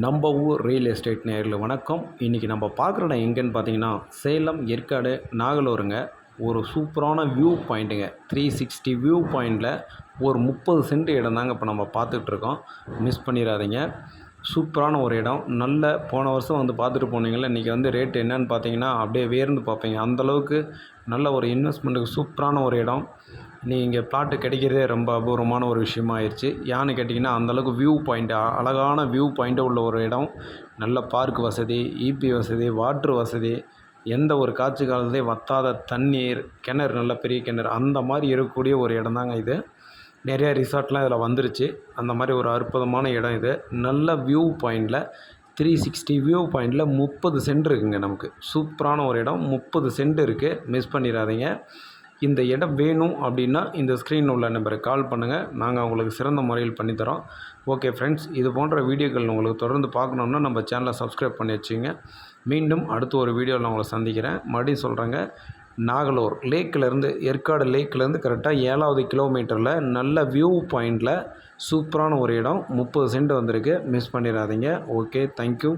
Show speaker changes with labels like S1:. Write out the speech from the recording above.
S1: நம்ம ஊர் real estate நேரில் வணக்கம். இன்றைக்கி நம்ம பார்க்குற இடம் எங்கேன்னு பார்த்தீங்கன்னா சேலம் ஏற்காடு நாகலூருங்க. ஒரு சூப்பரான வியூ பாயிண்ட்டுங்க த்ரீ சிக்ஸ்டி வியூ பாயிண்டில் ஒரு முப்பது சென்ட் இடம் தாங்க இப்போ நம்ம பார்த்துட்ருக்கோம் மிஸ் பண்ணிடாதீங்க. சூப்பரான ஒரு இடம். நல்ல போன வருஷம் வந்து பார்த்துட்டு போனீங்களே இன்றைக்கி வந்து ரேட் என்னன்னு பார்த்தீங்கன்னா அப்படியே வேர்ந்து பார்ப்பீங்க. அந்தளவுக்கு நல்ல ஒரு இன்வெஸ்ட்மெண்ட்டுக்கு சூப்பரான ஒரு இடம். நீங்கள் பிளாட்டு கிடைக்கிறதே ரொம்ப அபூர்வமான ஒரு விஷயமா ஆயிடுச்சு ஏன்னு கேட்டிங்கன்னா அந்தளவுக்கு வியூ பாயிண்ட் அழகான வியூ பாயிண்ட்டு உள்ள ஒரு இடம். நல்ல பார்க் வசதி ஈபி வசதி வாட்ரு வசதி எந்த ஒரு காட்சி காலத்துலேயும் வத்தாத தண்ணீர் கிணறு நல்ல பெரிய கிணறு அந்த மாதிரி இருக்கக்கூடிய ஒரு இடம் தாங்க இது. நிறைய ரிசார்ட்லாம் இதில் வந்துருச்சு. அந்த மாதிரி ஒரு அற்புதமான இடம் இது. நல்ல வியூ பாயிண்டில் த்ரீ சிக்ஸ்டி வியூ பாயிண்டில் முப்பது சென்ட் இருக்குங்க நமக்கு. சூப்பரான ஒரு இடம். முப்பது சென்ட் இருக்குது மிஸ் பண்ணிடாதீங்க. இந்த இடம் வேணும் அப்படின்னா இந்த ஸ்க்ரீன் உள்ள நம்பருக்கு கால் பண்ணுங்கள் நாங்கள் உங்களுக்கு சிறந்த முறையில் பண்ணித்தரோம் ஓகே ஃப்ரெண்ட்ஸ் இது போன்ற வீடியோக்கள் உங்களுக்கு தொடர்ந்து பார்க்கணுன்னா நம்ம சேனலை சப்ஸ்கிரைப் பண்ணி வச்சுங்க. மீண்டும் அடுத்த ஒரு வீடியோவில் உங்களை சந்திக்கிறேன். மறுபடியும் சொல்கிறேங்க நாகலூர் லேக்கிலேருந்து ஏற்காடு லேக்கிலேருந்து கரெக்டாக ஏழாவது கிலோமீட்டரில் நல்ல வியூ பாயிண்டில் சூப்பரான ஒரு இடம். முப்பது சென்ட் வந்திருக்கு. மிஸ் பண்ணிடாதீங்க. Okay thank you